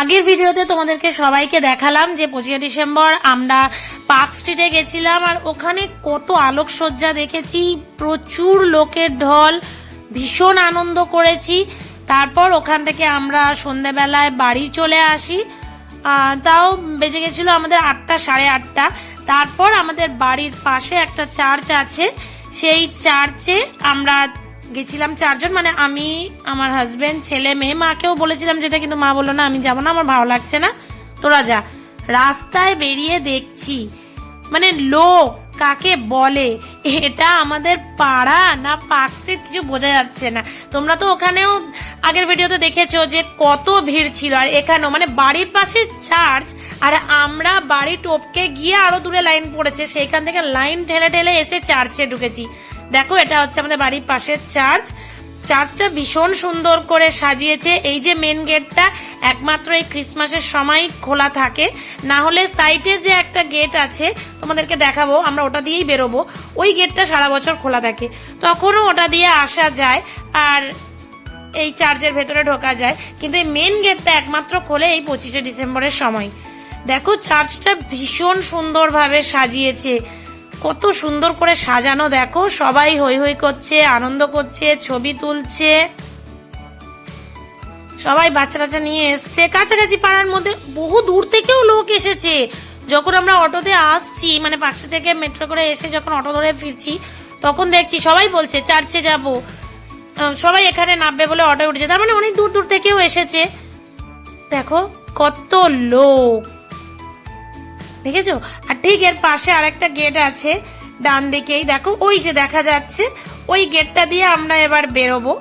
আগের ভিডিওতে তোমাদেরকে সবাইকে দেখালাম যে পঁচিশে ডিসেম্বর আমরা পার্ক স্ট্রিটে গেছিলাম আর ওখানে কত আলোকসজ্জা দেখেছি, প্রচুর লোকের ঢল, ভীষণ আনন্দ করেছি। তারপর ওখান থেকে আমরা সন্ধেবেলায় বাড়ি চলে আসি। তাও বেজে গেছিল আমাদের আটটা, সাড়ে আটটা। তারপর আমাদের বাড়ির পাশে একটা চার্চ আছে। সেই চার্চে আমরা গেছিলাম চারজন মানে আমি, আমার হাজবেন্ড ছেলে, মেয়ে, মাকেও বলেছিলাম যেটা, কিন্তু মা বলল না, আমি যাব না, আমার ভালো লাগছে না। তোরা যা। রাস্তায় বেরিয়ে দেখছি মানে লোক কাকে বলে, এটা আমাদের পাড়া না স্ট্রিট কিছু বোঝা যাচ্ছে না। তোমরা তো ওখানেও আগের ভিডিওতে দেখেছ যে কত ভিড় ছিল, আর এখানেও মানে বাড়ির পাশে চার্চ আর আমরা বাড়ি টপকে গিয়ে আরও দূরে লাইন পড়েছে, সেইখান থেকে লাইন ঠেলে ঠেলে এসে চার্চে ঢুকেছি। দেখো, এটা হচ্ছে আমাদের বাড়ির পাশের চার্চ। চার্চটা ভীষণ সুন্দর করে সাজিয়েছে। এই যে মেন গেটটা একমাত্র এই ক্রিসমাসের সময় খোলা থাকে। না হলে সাইটের যে একটা গেট আছে, তোমাদেরকে দেখাবো, আমরা ওটা দিয়েই বেরোবো। ওই গেটটা সারা বছর খোলা থাকে। তখনও ওটা দিয়ে আসা যায়, আর এই চার্চের ভেতরে ঢোকা যায়। কিন্তু এই মেন গেটটা একমাত্র খোলে এই পঁচিশে ডিসেম্বরের সময়। দেখো, চার্চটা ভীষণ সুন্দরভাবে সাজিয়েছে। কত সুন্দর করে সাজানো, দেখো। সবাই হই হই করছে, আনন্দ করছে, ছবি তুলছে। সবাই বাচ্চা নিয়ে এসছে। কাছাকাছি পাড়ার মধ্যে বহু দূর থেকেও লোক এসেছে। যখন আমরা অটোতে আসছি মানে পাশে থেকে মেট্রো করে এসে যখন অটো ধরে ফিরছি, তখন দেখছি সবাই বলছে, চার্চে যাব। সবাই এখানে নামবে বলে অটো উঠেছে। তার মানে অনেক দূর দূর থেকেও এসেছে। দেখো কত লোক। দেখেছ? আর ঠিক এর পাশে আরেকটা গেট আছে, ডান দিকেই। দেখো, ওই যে দেখা যাচ্ছে, ওই গেটটা দিয়ে আমরা এবার বেরোবো।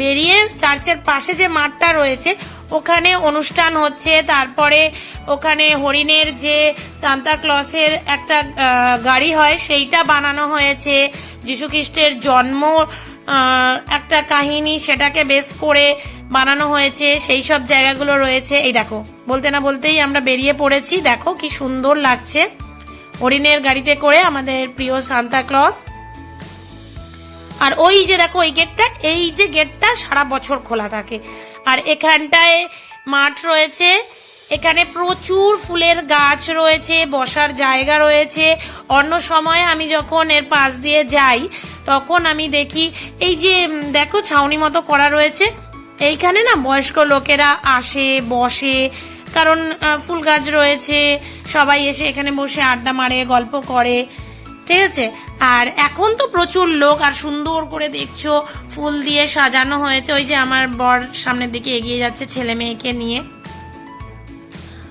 বেরিয়ে চার্চের পাশে যে মাঠটা রয়েছে, ওখানে অনুষ্ঠান হচ্ছে। তারপরে ওখানে হরিণের যে সান্তা ক্লসের একটা গাড়ি হয়, সেইটা বানানো হয়েছে। যীশু খ্রিস্টের জন্ম একটা কাহিনী, সেটাকে বেস করে বানানো হয়েছে, সেই সব জায়গাগুলো রয়েছে। এই দেখো, বলতে না বলতেই আমরা বেরিয়ে পড়েছি। দেখো কি সুন্দর লাগছে। হরিণের গাড়িতে করে আমাদের প্রিয় সান্তা ক্লস। আর ওই যে দেখো ওই গেটটা, এই যে গেটটা সারা বছর খোলা থাকে। আর এখানটায় মাঠ রয়েছে। এখানে প্রচুর ফুলের গাছ রয়েছে, বসার জায়গা রয়েছে। অন্য সময় আমি যখন এর পাশ দিয়ে যাই, তখন আমি দেখি, এই যে দেখো ছাউনি মতো করা রয়েছে। এইখানে না বয়স্ক লোকেরা আসে, বসে, কারণ ফুল গাছ রয়েছে, সবাই এসে এখানে বসে আড্ডা মারে, গল্প করে, ঠিক আছে? আর এখন তো প্রচুর লোক, আর সুন্দর করে দেখছ, ফুল দিয়ে সাজানো হয়েছে, ওই যে আমার বর সামনের দিকে এগিয়ে যাচ্ছে ছেলে মেয়েকে নিয়ে।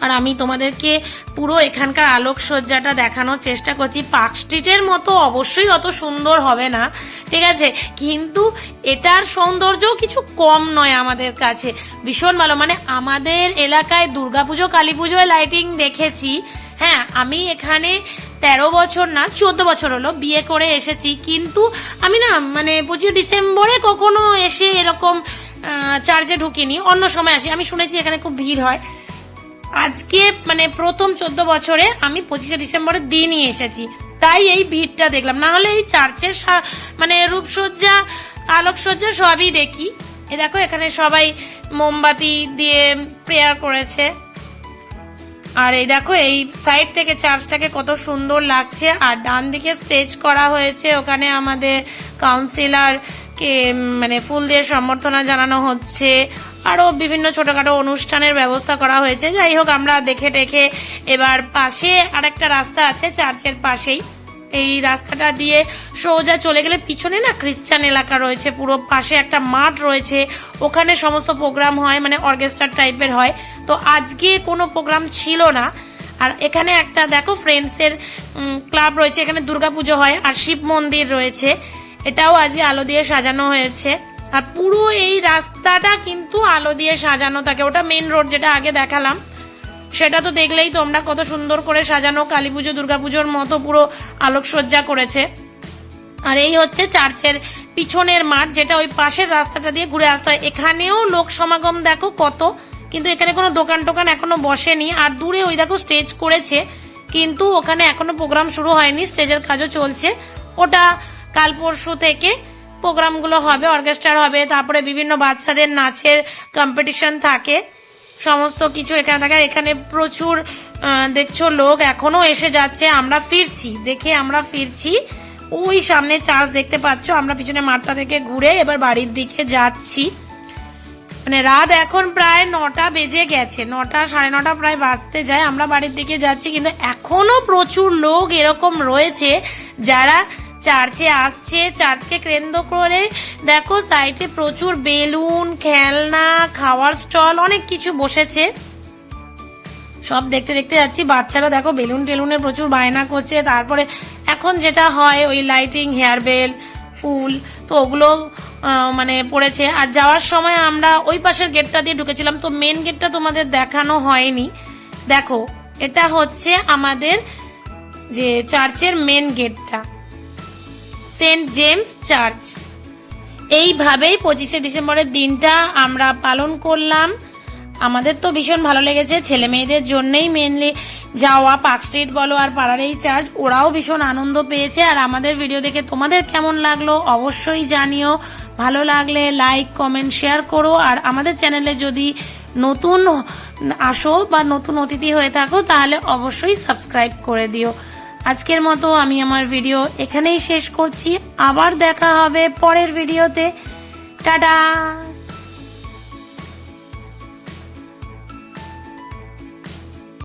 আর আমি তোমাদেরকে পুরো এখানকার আলোকসজ্জাটা দেখানোর চেষ্টা করছি। পার্ক স্ট্রিটের মতো অবশ্যই অত সুন্দর হবে না, ঠিক আছে? কিন্তু এটার সৌন্দর্যও কিছু কম নয় আমাদের কাছে। ভীষণ ভালো। মানে আমাদের এলাকায় দুর্গাপুজো কালী পুজোয় লাইটিং দেখেছি। হ্যাঁ আমি এখানে তেরো বছর না, চোদ্দ বছর হলো বিয়ে করে এসেছি। কিন্তু আমি না মানে পঁচিশে ডিসেম্বরে কখনো এসে এরকম চার্জে ঢুকিনি, অন্য সময় আসি। আমি শুনেছি এখানে খুব ভিড় হয়। আজকে মানে প্রথম চোদ্দ বছরে আমি পঁচিশে ডিসেম্বরের দিনই এসেছি। তাই এই ভিড়টা দেখলাম। না হলে এই চার্চের মানে রূপসজ্জা, আলোকসজ্জা সবই দেখি। এ দেখো, এখানে সবাই মোমবাতি দিয়ে প্রেয়ার করেছে। আর এই দেখো, এই সাইড থেকে চার্চটাকে কত সুন্দর লাগছে। আর ডান দিকে স্টেজ করা হয়েছে ওখানে আমাদের কাউন্সিলর মানে ফুল দিয়ে সম্বর্ধনা জানানো হচ্ছে। আরও বিভিন্ন ছোটখাটো অনুষ্ঠানের ব্যবস্থা করা হয়েছে। যাই হোক, আমরা দেখে টেখে এবার পাশে আরেকটা রাস্তা আছে, চার্চের পাশেই। এই রাস্তাটা দিয়ে সোজা চলে গেলে পিছনে না খ্রিস্টান এলাকা রয়েছে। পুরো পাশে একটা মাঠ রয়েছে। ওখানে সমস্ত প্রোগ্রাম হয় মানে অর্কেস্ট্রার টাইপের হয়। তো আজকে কোনো প্রোগ্রাম ছিল না। আর এখানে একটা, দেখো ফ্রেন্ডসের ক্লাব রয়েছে। এখানে দুর্গাপুজো হয় আর শিব মন্দির রয়েছে। এটাও আজকে আলো দিয়ে সাজানো হয়েছে। আর পুরো এই রাস্তাটা কিন্তু আলো দিয়ে সাজানো থাকে। ওটা মেন রোড যেটা আগে দেখালাম, সেটা তো দেখলেই তোমরা কত সুন্দর করে সাজানো। কালী পুজো দুর্গাপুজোর মতো পুরো আলোকসজ্জা করেছে। আর এই হচ্ছে চার্চের পিছনের মাঠ, যেটা ওই পাশের রাস্তাটা দিয়ে ঘুরে আসতে হয়। এখানেও লোক সমাগম দেখো কত, কিন্তু এখানে কোনো দোকান টোকান এখনও বসেনি। আর দূরে ওই দেখো স্টেজ করেছে, কিন্তু ওখানে এখনও প্রোগ্রাম শুরু হয়নি। স্টেজের কাজও চলছে। ওটা কাল পরশু থেকে প্রোগ্রামগুলো হবে অর্কেস্ট্রার হবে, তারপরে বিভিন্ন বাচ্চাদের নাচের কম্পিটিশন থাকে। সমস্ত কিছু এখানে থাকে। এখানে প্রচুর দেখছ লোক এখনও এসে যাচ্ছে। আমরা ফিরছি, দেখে আমরা ফিরছি। ওই সামনে চার্চ দেখতে পাচ্ছ। আমরা পিছনে মাঠটা থেকে ঘুরে এবার বাড়ির দিকে যাচ্ছি। মানে রাত এখন প্রায় নটা বেজে গেছে। নটা, সাড়ে নটা প্রায় বাজতে যায়। আমরা বাড়ির দিকে যাচ্ছি, কিন্তু এখনও প্রচুর লোক এরকম রয়েছে যারা চার্চে আসছে, চার্চকে কেন্দ্র করে দেখো সাইডে প্রচুর বেলুন, খেলনা, খাওয়ার স্টল, অনেক কিছু বসেছে। সব দেখতে দেখতে যাচ্ছি, বাচ্চারা দেখো বেলুন টেলুনের প্রচুর বায়না করছে, তারপরে এখন যেটা হয় ওই লাইটিং হেয়ার বেল ফুল, তো ওগুলো মানে পড়েছে। আর যাওয়ার সময় আমরা ওই পাশের গেটটা দিয়ে ঢুকেছিলাম, তো মেন গেটটা তোমাদের দেখানো হয়নি। দেখো, এটা হচ্ছে আমাদের যে চার্চের মেন গেটটা সেন্ট জেমস চার্চ। এইভাবেই পঁচিশে ডিসেম্বরের দিনটা আমরা পালন করলাম। আমাদের তো ভীষণ ভালো লেগেছে, ছেলে মেয়েদের জন্যই মেনলি যাওয়া, পার্ক স্ট্রিট বলো আর পাড়ার এই চার্চ, ওরাও ভীষণ আনন্দ পেয়েছে। আর আমাদের ভিডিও দেখে তোমাদের কেমন লাগল অবশ্যই জানিও। ভালো লাগলে লাইক কমেন্ট শেয়ার করো। আর আমাদের চ্যানেলে যদি নতুন আসো বা নতুন অতিথি হয়ে থাকো, তাহলে অবশ্যই সাবস্ক্রাইব করে দিও। আজকের মতো আমি আমার ভিডিও এখানেই শেষ করছি। আবার দেখা হবে পরের ভিডিওতে টাটা!